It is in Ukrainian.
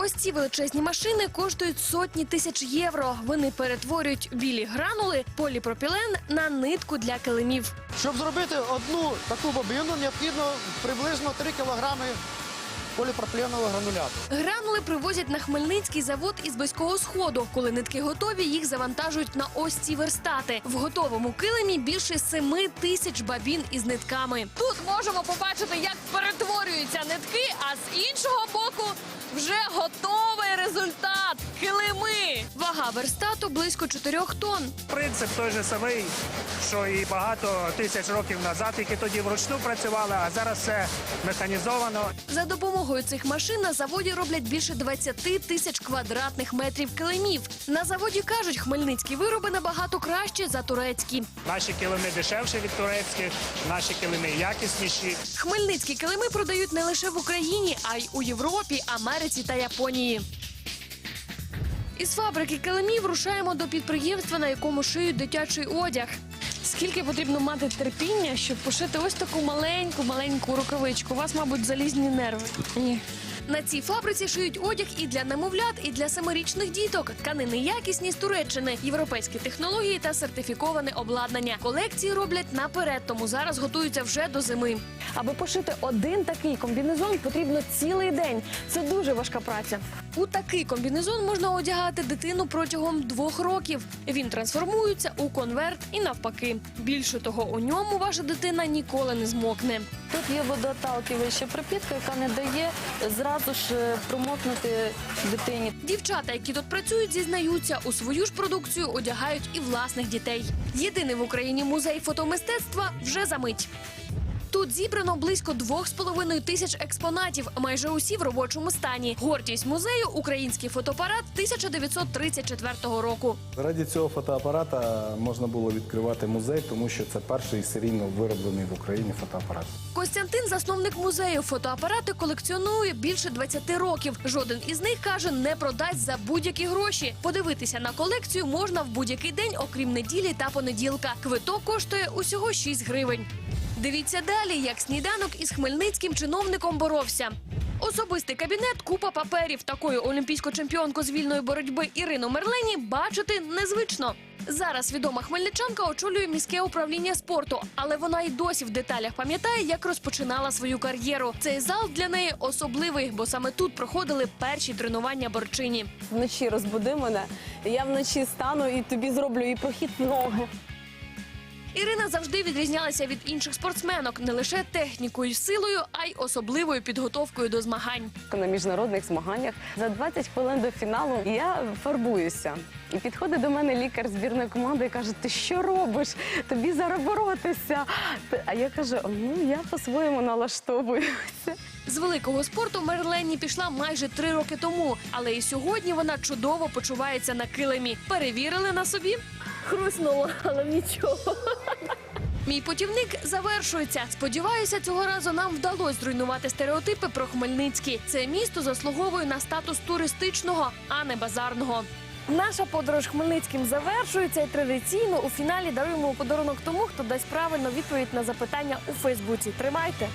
Ось ці величезні машини коштують сотні тисяч євро. Вони перетворюють білі гранули, поліпропілен на нитку для килимів. Щоб зробити одну таку бобину, необхідно приблизно 3 кілограми поліпропиленового грануляту. Гранули привозять на Хмельницький завод із близького сходу. Коли нитки готові, їх завантажують на ось ці верстати. В готовому килимі більше семи тисяч бабін із нитками. Тут можемо побачити, як перетворюються нитки, а з іншого боку вже готовий результат килими. Вага верстату близько 4 тонн. Принцип той же самий, що і багато тисяч років назад, які тоді вручну працювали, а зараз все механізовано. За допомогою цих машин на заводі роблять більше 20 тисяч квадратних метрів килимів. На заводі кажуть, хмельницькі вироби набагато краще за турецькі. Наші килими дешевші від турецьких, наші килими якісніші. Хмельницькі килими продають не лише в Україні, а й у Європі, Америці та Японії. Із фабрики килимів рушаємо до підприємства, на якому шиють дитячий одяг. Скільки потрібно мати терпіння, щоб пошити ось таку маленьку маленьку рукавичку? У вас, мабуть, залізні нерви. Ні. На цій фабриці шиють одяг і для немовлят, і для семирічних діток. Тканини якісні з Туреччини, європейські технології та сертифіковане обладнання. Колекції роблять наперед, тому зараз готуються вже до зими. Аби пошити один такий комбінезон, потрібно цілий день. Це дуже важка праця. У такий комбінезон можна одягати дитину протягом двох років. Він трансформується у конверт і навпаки. Більше того, у ньому ваша дитина ніколи не змокне. Тут є водоталкиваюча пропітка, яка не дає зразу ж е, промокнути дитині. Дівчата, які тут працюють, зізнаються, у свою ж продукцію одягають і власних дітей. Єдиний в Україні музей фотомистецтва вже за мить. Тут зібрано близько двох з половиною тисяч експонатів, майже усі в робочому стані. Гордість музею український фотоапарат 1934 року. Раді цього фотоапарата можна було відкривати музей, тому що це перший серійно вироблений в Україні фотоапарат. Костянтин, засновник музею, фотоапарати колекціонує більше 20 років. Жоден із них каже, не продасть за будь-які гроші. Подивитися на колекцію можна в будь-який день, окрім неділі та понеділка. Квиток коштує усього 6 гривень. Дивіться далі, як сніданок із хмельницьким чиновником боровся. Особистий кабінет, купа паперів. Такою олімпійську чемпіонку з вільної боротьби Ірину Мерлені бачити незвично. Зараз відома хмельничанка очолює міське управління спорту, але вона й досі в деталях пам'ятає, як розпочинала свою кар'єру. Цей зал для неї особливий, бо саме тут проходили перші тренування борчині. Вночі розбуди мене, я вночі стану і тобі зроблю і прохід ноги. Ірина завжди відрізнялася від інших спортсменок не лише технікою, силою, а й особливою підготовкою до змагань. На міжнародних змаганнях за 20 хвилин до фіналу я фарбуюся. І підходить до мене лікар збірної команди і каже: Ти що робиш? Тобі зараз боротися. А я кажу: ну я по-своєму налаштовуюся. З великого спорту Мерлені пішла майже три роки тому, але і сьогодні вона чудово почувається на килимі. Перевірили на собі. Хруснула, але нічого. Мій путівник завершується. Сподіваюся, цього разу нам вдалося зруйнувати стереотипи про Хмельницький. Це місто заслуговує на статус туристичного, а не базарного. Наша подорож Хмельницьким завершується і традиційно у фіналі даруємо подарунок тому, хто дасть правильну відповідь на запитання у Фейсбуці. Тримайте!